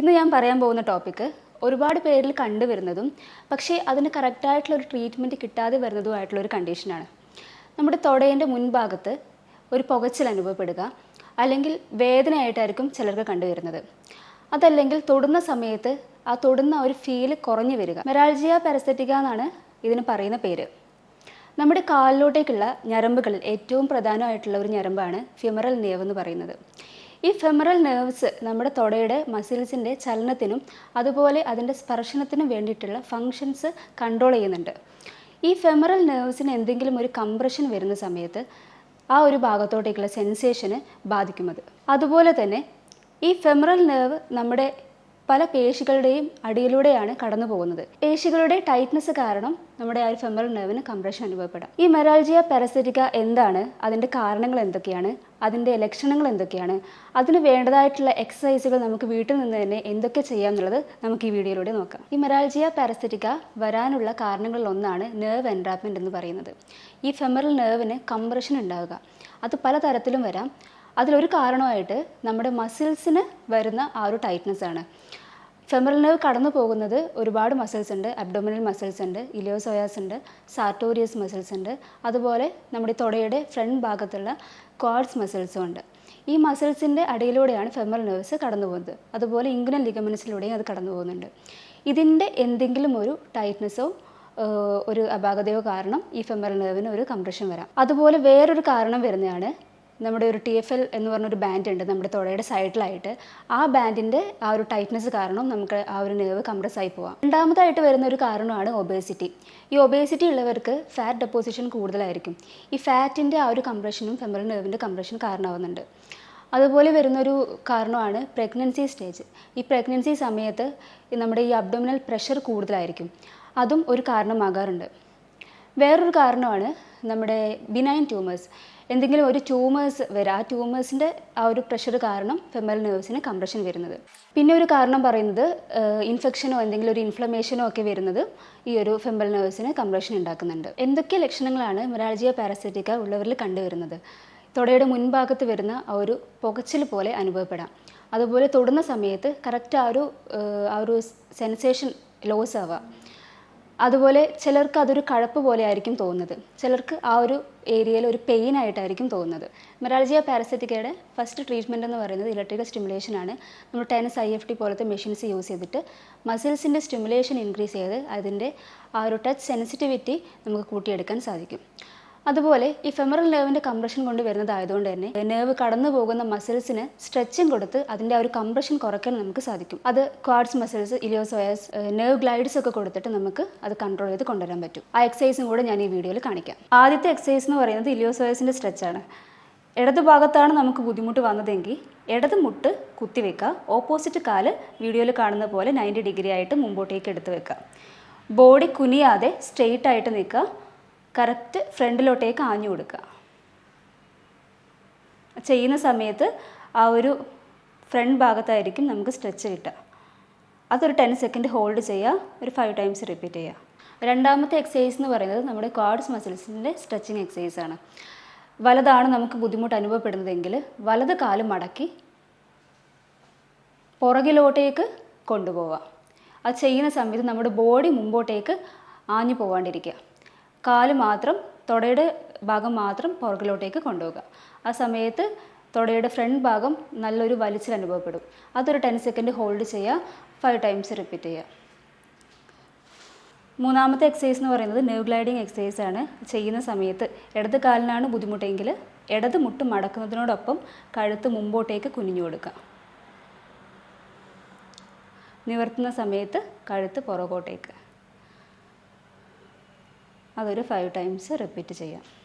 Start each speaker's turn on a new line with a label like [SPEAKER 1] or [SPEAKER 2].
[SPEAKER 1] ഇന്ന് ഞാൻ പറയാൻ പോകുന്ന ടോപ്പിക്ക് ഒരുപാട് പേരിൽ കണ്ടുവരുന്നതും പക്ഷേ അതിന് കറക്റ്റായിട്ടുള്ള ഒരു ട്രീറ്റ്മെന്റ് കിട്ടാതെ വരുന്നതുമായിട്ടുള്ള ഒരു കണ്ടീഷനാണ് നമ്മുടെ തൊടേന്റെ മുൻഭാഗത്ത് ഒരു പുകച്ചിൽ അനുഭവപ്പെടുക അല്ലെങ്കിൽ വേദനയായിട്ടായിരിക്കും ചിലർക്ക് കണ്ടുവരുന്നത്. അതല്ലെങ്കിൽ തൊടുന്ന സമയത്ത് ആ തൊടുന്ന ഒരു ഫീൽ കുറഞ്ഞു വരിക. മെറാൾജിയ പാരസറ്റിക്ക എന്നാണ് ഇതിന് പറയുന്ന പേര്. നമ്മുടെ കാലിലോട്ടേക്കുള്ള ഞരമ്പുകളിൽ ഏറ്റവും പ്രധാനമായിട്ടുള്ള ഒരു ഞരമ്പാണ് ഫിമറൽ നേവ് എന്ന് പറയുന്നത്. ഈ ഫെമറൽ നെർവ്സ് നമ്മുടെ തൊടയുടെ മസിൽസിന്റെ ചലനത്തിനും അതുപോലെ അതിന്റെ സ്പർശനത്തിനും വേണ്ടിയിട്ടുള്ള ഫങ്ഷൻസ് കൺട്രോൾ ചെയ്യുന്നുണ്ട്. ഈ ഫെമറൽ നെർവ്സിന് എന്തെങ്കിലും ഒരു കംപ്രഷൻ വരുന്ന സമയത്ത് ആ ഒരു ഭാഗത്തോട്ടേക്കുള്ള സെൻസേഷന് ബാധിക്കുന്നത് അതുപോലെ തന്നെ ഈ ഫെമറൽ നെർവ് നമ്മുടെ പല പേശികളുടെയും അടിയിലൂടെയാണ് കടന്നു പോകുന്നത്. പേശികളുടെ ടൈറ്റ്നസ് കാരണം നമ്മുടെ ആ ഒരു ഫെമറൽ നെർവിന് കംപ്രഷൻ അനുഭവപ്പെടാം. ഈ മെറാൾജിയ പാരസറ്റിക്ക എന്താണ്? അതിന്റെ കാരണങ്ങൾ എന്തൊക്കെയാണ്? അതിന്റെ ലക്ഷണങ്ങൾ എന്തൊക്കെയാണ്? അതിന് വേണ്ടതായിട്ടുള്ള എക്സസൈസുകൾ നമുക്ക് വീട്ടിൽ നിന്ന് തന്നെ എന്തൊക്കെ ചെയ്യാം എന്നുള്ളത് നമുക്ക് ഈ വീഡിയോയിലൂടെ നോക്കാം. ഈ മെറാൾജിയ പാരസറ്റിക്ക വരാനുള്ള കാരണങ്ങളിൽ ഒന്നാണ് നെർവ് എൻട്രാപ്മെന്റ് എന്ന് പറയുന്നത്. ഈ ഫെമറൽ നെർവിന് കംപ്രഷൻ ഉണ്ടാവുക. അത് പലതരത്തിലും വരാം. അതിലൊരു കാരണമായിട്ട് നമ്മുടെ മസിൽസിന് വരുന്ന ആ ഒരു ടൈറ്റ്നസ് ആണ്. ഫെമറൽ നെർവ് കടന്നു പോകുന്നത് ഒരുപാട് മസിൽസ് ഉണ്ട്. അബ്ഡോമിനൽ മസിൽസ് ഉണ്ട് ഇലിയോസോയാസ് ഉണ്ട് സാർട്ടോറിയസ് മസിൽസ് ഉണ്ട്. അതുപോലെ നമ്മുടെ തൊടയുടെ ഫ്രണ്ട് ഭാഗത്തുള്ള ക്വാഡ്സ് മസിൽസും ഉണ്ട്. ഈ മസിൽസിന്റെ അടിയിലൂടെയാണ് ഫെമറൽ നെർവ്സ് കടന്നു പോകുന്നത്. അതുപോലെ ഇംഗ്നൽ ലിഗമെൻസിലൂടെയും അത് കടന്നു പോകുന്നുണ്ട്. ഇതിന്റെ എന്തെങ്കിലും ഒരു ടൈറ്റ്നസ്സോ ഒരു അപാകതയോ കാരണം ഈ ഫെമറൽ നെർവിന് ഒരു കംപ്രഷൻ വരാം. അതുപോലെ വേറൊരു കാരണം വരുന്നതാണ് നമ്മുടെ ഒരു ടി എഫ് എൽ എന്ന് പറഞ്ഞൊരു ബാൻഡ് ഉണ്ട് നമ്മുടെ തൊടയുടെ സൈഡിലായിട്ട് ആ ബാൻഡിന്റെ ആ ഒരു ടൈറ്റ്നസ് കാരണം നമുക്ക് ആ ഒരു നെർവ് കംപ്രസ് ആയി പോവാം. രണ്ടാമതായിട്ട് വരുന്ന ഒരു കാരണമാണ് ഒബേസിറ്റി ഈ ഒബേസിറ്റി ഉള്ളവർക്ക് ഫാറ്റ് ഡെപ്പോസിഷൻ കൂടുതലായിരിക്കും. ഈ ഫാറ്റിന്റെ ആ ഒരു കംപ്രഷനും ഫെമറൽ നെർവിന്റെ കംപ്രഷൻ കാരണമാവുന്നുണ്ട്. അതുപോലെ വരുന്നൊരു കാരണമാണ് പ്രഗ്നൻസി സ്റ്റേജ് ഈ പ്രഗ്നൻസി സമയത്ത് നമ്മുടെ ഈ അബ്ഡോമിനൽ പ്രഷർ കൂടുതലായിരിക്കും. അതും ഒരു കാരണമാകാറുണ്ട്. വേറൊരു കാരണമാണ് നമ്മുടെ ബിനൈൻ ട്യൂമേഴ്സ് എന്തെങ്കിലും ഒരു ട്യൂമേഴ്സ് വരാം ആ ട്യൂമേഴ്സിന്റെ ആ ഒരു പ്രഷർ കാരണം ഫെമറൽ നെർവ്സിന് കംപ്രഷൻ വരുന്നത്. പിന്നെ ഒരു കാരണം പറയുന്നത് ഇൻഫെക്ഷനോ എന്തെങ്കിലും ഒരു ഇൻഫ്ലമേഷനോ ഒക്കെ വരുന്നത് ഈ ഒരു ഫെമ്പൽ നെർവ്സിന് കംപ്രഷൻ ഉണ്ടാക്കുന്നുണ്ട്. എന്തൊക്കെ ലക്ഷണങ്ങളാണ് മെറാൾജിയ പാരസൈറ്റിക്ക ഉള്ളവരിൽ കണ്ടുവരുന്നത്? തൊടയുടെ മുൻഭാഗത്ത് വരുന്ന ആ ഒരു പുകച്ചിൽ പോലെ അനുഭവപ്പെടാം. അതുപോലെ തൊടുന്ന സമയത്ത് കറക്റ്റ് ആ ഒരു ആ ഒരു സെൻസേഷൻ ലോസ് ആവുക അതുപോലെ ചിലർക്ക് അതൊരു കഴപ്പ് പോലെ ആയിരിക്കും തോന്നുന്നത്. ചിലർക്ക് ആ ഒരു ഏരിയയിൽ ഒരു പെയിൻ ആയിട്ടായിരിക്കും തോന്നുന്നത്. മെറാൾജിയ പാരസറ്റിക്കയുടെ ഫസ്റ്റ് ട്രീറ്റ്മെന്റ് എന്ന് പറയുന്നത് ഇലക്ട്രിക്കൽ സ്റ്റിമുലേഷൻ ആണ്. നമ്മൾ ടെനസ് ഐ എഫ് ടി പോലത്തെ മെഷീൻസ് യൂസ് ചെയ്തിട്ട് മസിൽസിന്റെ സ്റ്റിമുലേഷൻ ഇൻക്രീസ് ചെയ്ത് അതിന്റെ ആ ഒരു ടച്ച് സെൻസിറ്റിവിറ്റി നമുക്ക് കൂട്ടിയെടുക്കാൻ സാധിക്കും. അതുപോലെ ഈ ഫെമറൽ നെർവിന്റെ കംപ്രഷൻ കൊണ്ട് വരുന്നതായതുകൊണ്ട് തന്നെ നെർവ് കടന്നു പോകുന്ന മസിൽസിന് സ്ട്രെച്ചിങ് കൊടുത്ത് അതിന്റെ ആ ഒരു കംപ്രഷൻ കുറയ്ക്കാൻ നമുക്ക് സാധിക്കും. അത് quads muscles iliopsoas nerve glides ഒക്കെ കൊടുത്തിട്ട് നമുക്ക് അത് കൺട്രോൾ ചെയ്ത് കൊണ്ടുവരാൻ പറ്റും. ആ എക്സസൈസും കൂടെ ഞാൻ ഈ വീഡിയോയിൽ കാണിക്കാം. ആദ്യത്തെ എക്സസൈസ് എന്ന് പറയുന്നത് ഇലിയോസോയസിന്റെ സ്ട്രെച്ചാണ് ഇടത് ഭാഗത്താണ് നമുക്ക് ബുദ്ധിമുട്ട് വന്നതെങ്കിൽ ഇടത് മുട്ട് കുത്തിവെക്കുക ഓപ്പോസിറ്റ് കാൽ വീഡിയോയിൽ കാണുന്ന പോലെ നയന്റി ഡിഗ്രി ആയിട്ട് മുമ്പോട്ടേക്ക് എടുത്ത് വെക്കുക. ബോഡി കുനിയാതെ സ്ട്രെയിറ്റ് ആയിട്ട് നിൽക്കുക. കറക്റ്റ് ഫ്രണ്ടിലോട്ടേക്ക് ആഞ്ഞു കൊടുക്കുക. ചെയ്യുന്ന സമയത്ത് ആ ഒരു ഫ്രണ്ട് ഭാഗത്തായിരിക്കും നമുക്ക് സ്ട്രെച്ച് കിട്ടുക. അതൊരു ടെൻ സെക്കൻഡ് ഹോൾഡ് ചെയ്യുക ഒരു ഫൈവ് ടൈംസ് റിപ്പീറ്റ് ചെയ്യുക. രണ്ടാമത്തെ എക്സസൈസ് എന്ന് പറയുന്നത് നമ്മുടെ കാർഡ്സ് മസിൽസിന്റെ സ്ട്രെച്ചിങ് എക്സസൈസ് ആണ്. വലതാണ് നമുക്ക് ബുദ്ധിമുട്ട് അനുഭവപ്പെടുന്നതെങ്കിൽ വലത് കാൽ മടക്കി പുറകിലോട്ടേക്ക് കൊണ്ടുപോവുക. അത് ചെയ്യുന്ന സമയത്ത് നമ്മുടെ ബോഡി മുമ്പോട്ടേക്ക് ആഞ്ഞു പോകാണ്ടിരിക്കുക കാൽ മാത്രം തുടയുടെ ഭാഗം മാത്രം പുറകിലോട്ടേക്ക് കൊണ്ടുപോകുക. ആ സമയത്ത് തുടയുടെ ഫ്രണ്ട് ഭാഗം നല്ലൊരു വലിച്ചിൽ അനുഭവപ്പെടും. അതൊരു ടെൻ സെക്കൻഡ് ഹോൾഡ് ചെയ്യുക ഫൈവ് ടൈംസ് റിപ്പീറ്റ് ചെയ്യുക. മൂന്നാമത്തെ എക്സസൈസ് എന്ന് പറയുന്നത് നെർവ് ഗ്ലൈഡിങ് എക്സസൈസ് ആണ്. ചെയ്യുന്ന സമയത്ത് ഇടത് കാലിനാണ് ബുദ്ധിമുട്ടെങ്കിൽ ഇടത് മുട്ട് മടക്കുന്നതിനോടൊപ്പം കഴുത്ത് മുമ്പോട്ടേക്ക് കുനിഞ്ഞു കൊടുക്കുക. നിവർത്തുന്ന സമയത്ത് കഴുത്ത് പുറകോട്ടേക്ക്. അതൊരു ഫൈവ് ടൈംസ് റിപ്പീറ്റ് ചെയ്യാം.